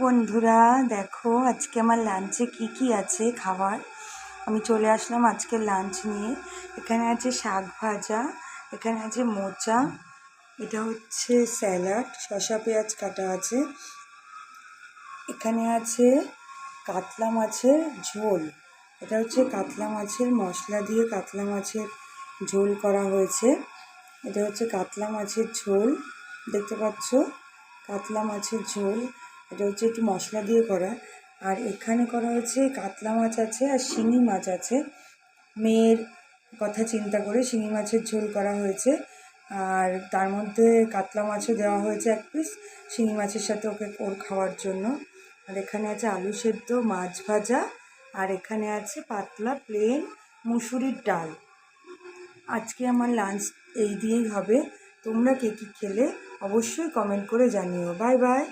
বন্ধুরা, দেখো আজকে আমার লাঞ্চে কি কি আছে খাবার আমি চলে আসলাম আজকে লাঞ্চ নিয়ে। এখানে আছে শাক ভাজা, এখানে আছে মোচা, এটা হচ্ছে স্যালাড শসা পেঁয়াজ কাটা আছে। এখানে আছে কাতলা মাছের ঝোল। এটা হচ্ছে কাতলা মাছের মশলা দিয়ে কাতলা মাছের ঝোল করা হয়েছে। এটা হচ্ছে কাতলা মাছের ঝোল। দেখতে পাচ্ছ? কাতলা মাছের ঝোল। এটা হচ্ছে একটু মশলা দিয়ে করা। আর এখানে করা হয়েছে কাতলা মাছ আছে আর শিঙি মাছ আছে। মেয়ের কথা চিন্তা করে শিঙি মাছের ঝোল করা হয়েছে। আর তার মধ্যে কাতলা মাছও দেওয়া হয়েছে এক পিস শিঙি মাছের সাথে ওকে ওর খাওয়ার জন্য। আর এখানে আছে আলু সেদ্ধ, মাছ ভাজা। আর এখানে আছে পাতলা প্লেন মুসুরির ডাল। আজকে আমার লাঞ্চ এই দিয়েই হবে। তোমরা কে কী খেলে অবশ্যই কমেন্ট করে জানিও। Bye bye